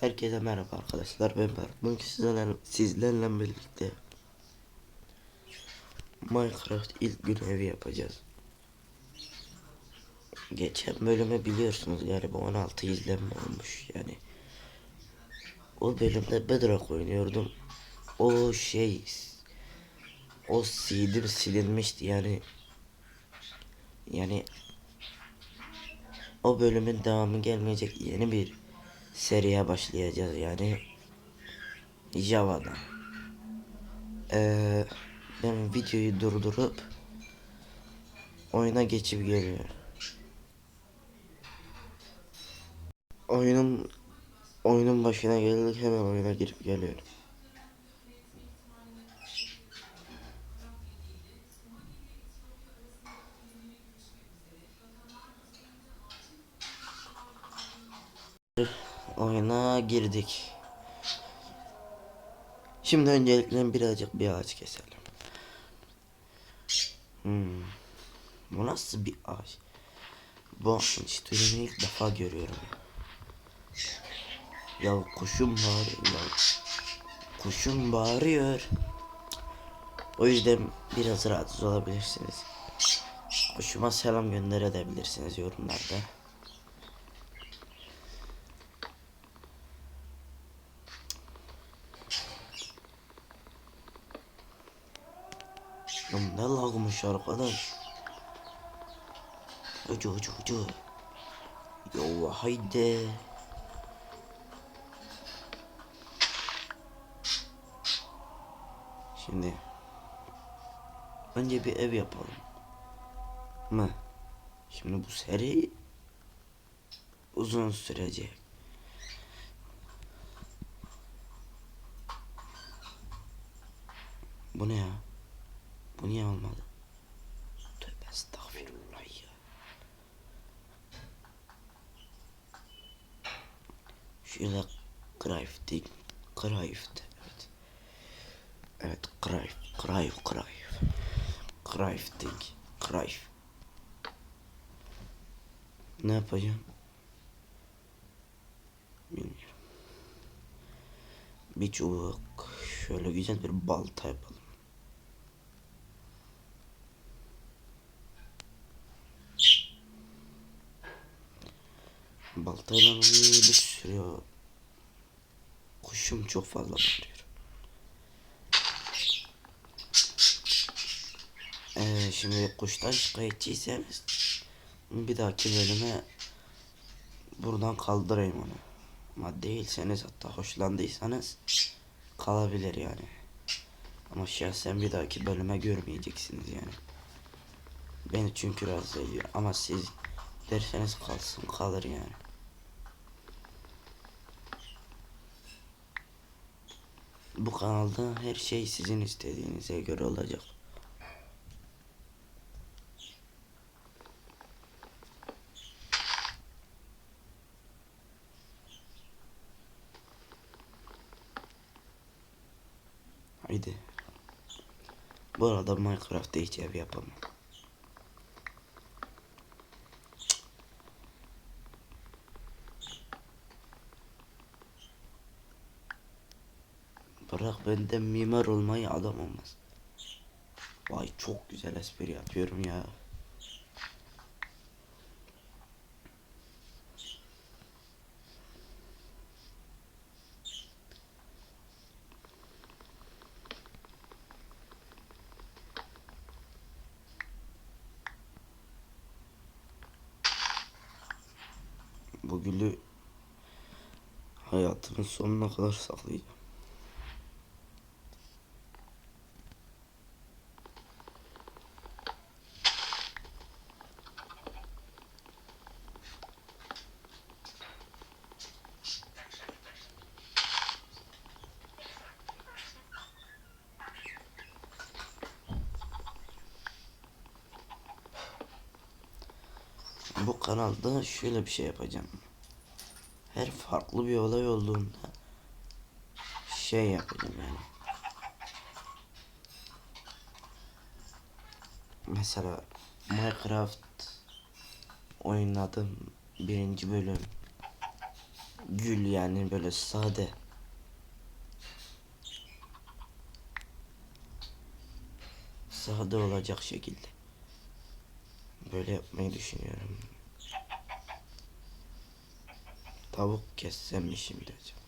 Herkese merhaba arkadaşlar ben Berk. Bugün sizlerle, sizlerle birlikte Minecraft ilk gün evi yapacağız. Geçen bölümü biliyorsunuz yani bu 16 izlenme olmuş yani. O bölümde Bedrock oynuyordum. O şey o CD'm silinmişti yani. Yani o bölümün devamı gelmeyecek yeni bir seriye başlayacağız yani Java'da. Ee, ben videoyu durdurup oyuna geçip geliyorum. Oyunun oyunun başına geldik hemen oyuna girip geliyorum. Oyuna girdik. Şimdi öncelikle birazcık bir ağaç keselim. Hmm. Bu nasıl bir ağaç? Bu ağaç türünü ilk defa görüyorum. Ya kuşum bağırıyor ya. Kuşum bağırıyor. O yüzden biraz rahatsız olabilirsiniz. Kuşuma selam gönderebilirsiniz yorumlarda. Lan ne lagmış arkadaş. Ucu ucu ucu. Yo haydi. Şimdi önce bir ev yapalım. Mı? Şimdi bu seri uzun sürecek. Bu ne ya? Bu niye olmadı? Tövbe estağfirullah ya. Şöyle crafting, craft, evet. Evet, craft, craft, craft. Crafting, craft. Ne yapacağım? Bilmiyorum. Bir çubuk, şöyle güzel bir balta yapalım. Baltayla bir sürü kuşum çok fazla bağırıyor. Ee, şimdi kuştan şikayetçiyseniz bir dahaki bölüme buradan kaldırayım onu. Ama değilseniz hatta hoşlandıysanız kalabilir yani. Ama şahsen bir dahaki bölüme görmeyeceksiniz yani. Beni çünkü rahatsız ediyor ama siz derseniz kalsın kalır yani. Bu kanalda her şey sizin istediğinize göre olacak. Haydi. Bu arada Minecraft'ta hiç ev yapamam. Bırak benden mimar olmayı adam olmaz. Vay çok güzel espri yapıyorum ya. Bu gülü hayatımın sonuna kadar saklayacağım. Bu kanalda şöyle bir şey yapacağım. Her farklı bir olay olduğunda şey yapacağım yani. Mesela Minecraft oynadım birinci bölüm gül yani böyle sade. Sade olacak şekilde. Böyle yapmayı düşünüyorum. Tavuk kessem mi acaba?